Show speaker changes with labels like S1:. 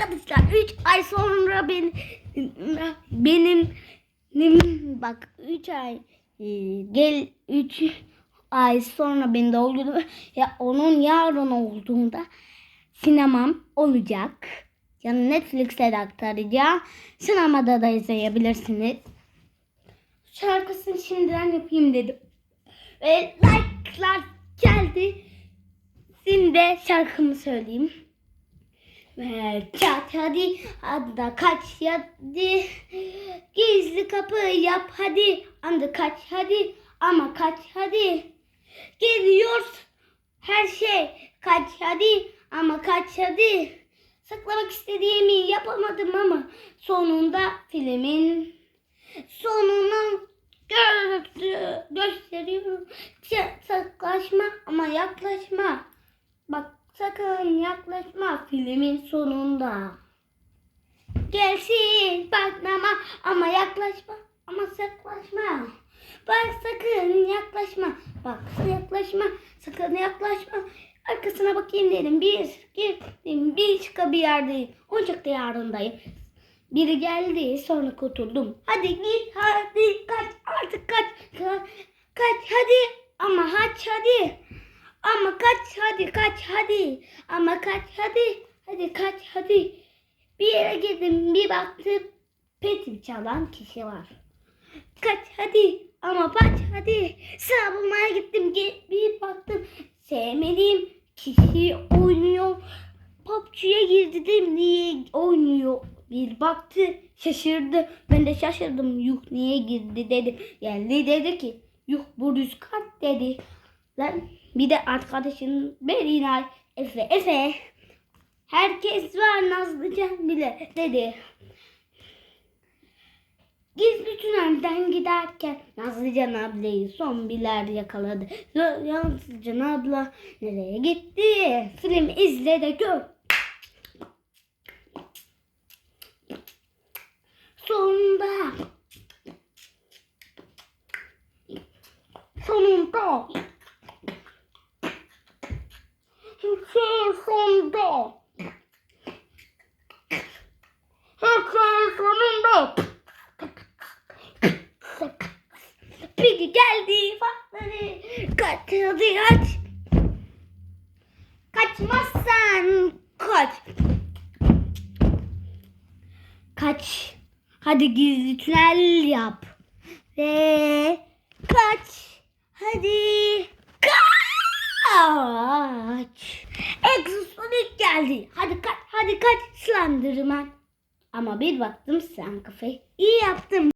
S1: Arkadaşlar 3 ay sonra ben benim benim- bak 3 ay e, gel 3 ay sonra ben doldurdum. Ya onun yarın olduğunda sinemam olacak. Yani Netflix'e de aktaracağım. Sinemada da izleyebilirsiniz. Şarkısını şimdiden yapayım dedim. Ve like'lar geldi. Şimdi şarkımı söyleyeyim. Ve çat hadi hadi da kaç hadi. Gizli kapı yap hadi. Anda kaç hadi. Ama kaç hadi. Geliyor her şey kaç hadi. Ama kaç hadi. Saklamak istediğimi yapamadım ama sonunda filmin sonunu gö- gösteriyorum Ç- saklaşma ama yaklaşma Bak sakın yaklaşma filmin sonunda. Gelsin patlama ama yaklaşma ama saklaşma. Bak sakın yaklaşma. Bak yaklaşma sakın yaklaşma. Arkasına bakayım dedim. Bir gittim bir çıka bir yerdeyim. Ocakta yarındayım. Biri geldi sonra kurtuldum. Hadi git hadi kaç. Kaç, kaç hadi ama haç hadi. Ama kaç hadi. Ama kaç hadi. Hadi kaç hadi. Bir yere girdim bir baktım. Petim çalan kişi var. Kaç hadi. Ama kaç hadi. Sıra bulmaya gittim. Bir baktım. Sevmediğim kişi oynuyor. PUBG'ye girdi dedim niye oynuyor. Bir baktı şaşırdı. Ben de şaşırdım. Yuh niye girdi dedi. Geldi dedi ki yuh bu rüzgar dedi. Lan bir de arkadaşın Berinay Efe Efe herkes var Nazlıcan bile dedi. Gizli tünelden giderken Nazlıcan ablayı zombiler yakaladı. Nazlıcan abla nereye gitti? Film izle de gör. Sonunda şey sonunda. Her şey sonunda. Peki geldi patladı kaç hadi kaç. Kaçmazsan kaç. Kaç. Hadi gizli tünel yap. Ve kaç. Hadi kaç Exosonik geldi. Hadi kaç hadi kaç. Slenderman. Ama bir baktım sen kafayı iyi yaptım